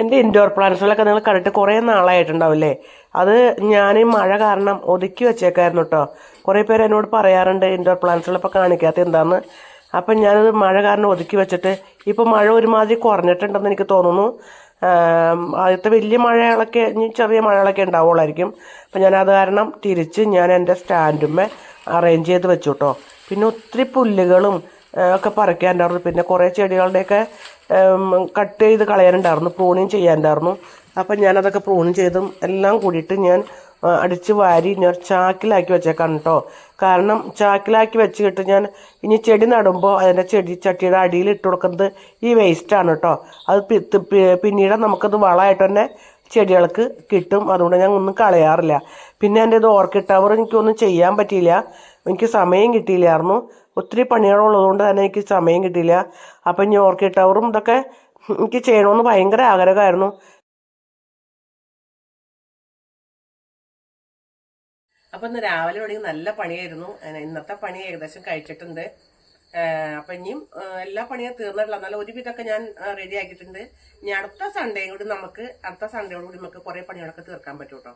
എന്റെ ഇൻഡോർ പ്ലാന്റ്സുകളൊക്കെ നിങ്ങൾ കണ്ടിട്ട് കുറേ നാളായിട്ടുണ്ടാവില്ലേ? അത് ഞാൻ മഴ കാരണം ഒതുക്കി വെച്ചേക്കായിരുന്നു കേട്ടോ കുറേ പേര് എന്നോട് പറയാറുണ്ട് ഇൻഡോർ പ്ലാന്റ്സുകളിപ്പോൾ കാണിക്കാത്ത എന്താന്ന്. അപ്പം ഞാനത് മഴ കാരണം ഒതുക്കി വെച്ചിട്ട് ഇപ്പോൾ മഴ ഒരുമാതിരി കുറഞ്ഞിട്ടുണ്ടെന്ന് എനിക്ക് തോന്നുന്നു. ആദ്യത്തെ വലിയ മഴകളൊക്കെ ഇനി ചെറിയ മഴകളൊക്കെ ഉണ്ടാവുള്ളായിരിക്കും. അപ്പം ഞാനത് കാരണം തിരിച്ച് ഞാൻ എന്റെ സ്റ്റാൻഡുമ്മേ അറേഞ്ച് ചെയ്ത് വെച്ചു കേട്ടോ പിന്നെ ഒത്തിരി പുല്ലുകളും ഒക്കെ പറിക്കാനുണ്ടായിരുന്നു പിന്നെ കുറേ ചെടികളുടെയൊക്കെ കട്ട് ചെയ്ത് കളയാനുണ്ടായിരുന്നു. പ്രൂണിങ് ചെയ്യാനുണ്ടായിരുന്നു. അപ്പം ഞാനതൊക്കെ പ്രൂണിങ് ചെയ്തും എല്ലാം കൂടിയിട്ട് ഞാൻ അടിച്ച് വാരി ഞാൻ ചാക്കിലാക്കി വെച്ചേക്കാണ് കേട്ടോ കാരണം ചാക്കിലാക്കി വെച്ചിട്ട് ഞാൻ ഇനി ചെടി നടുമ്പോൾ അതിന്റെ ചെടി ചട്ടിയുടെ അടിയിൽ ഇട്ട് കൊടുക്കുന്നത് ഈ വേസ്റ്റാണ് കേട്ടോ അത് പിന്നീട് നമുക്കത് വളമായിട്ട് തന്നെ ചെടികൾക്ക് കിട്ടും. അതുകൊണ്ട് ഞാൻ ഒന്നും കളയാറില്ല. പിന്നെ എന്റെ ഇത് ഓർക്കിഡ് ടവർ എനിക്കൊന്നും ചെയ്യാൻ പറ്റിയില്ല. എനിക്ക് സമയം കിട്ടിയില്ലായിരുന്നു. ഒത്തിരി പണികളുള്ളതുകൊണ്ട് തന്നെ എനിക്ക് സമയം കിട്ടിയില്ല. അപ്പം ഇനി ഓർക്കിഡ് ടവറും ഇതൊക്കെ എനിക്ക് ചെയ്യണമെന്ന് ഭയങ്കര ആഗ്രഹമായിരുന്നു. അപ്പം ഇന്ന് രാവിലെ തുടങ്ങി നല്ല പണിയായിരുന്നു. ഇന്നത്തെ പണി ഏകദേശം കഴിച്ചിട്ടുണ്ട്. അപ്പം ഇനിയും എല്ലാ പണിയും തീർന്നിട്ടില്ല. എന്നാലും ഒരുവിധമൊക്കെ ഞാൻ റെഡി ആക്കിയിട്ടുണ്ട്. ഇനി അടുത്ത സൺഡേയും കൂടി നമുക്ക് അടുത്ത സൺഡേയോട് കൂടി നമുക്ക് കുറേ പണികളൊക്കെ തീർക്കാൻ പറ്റൂട്ടോ.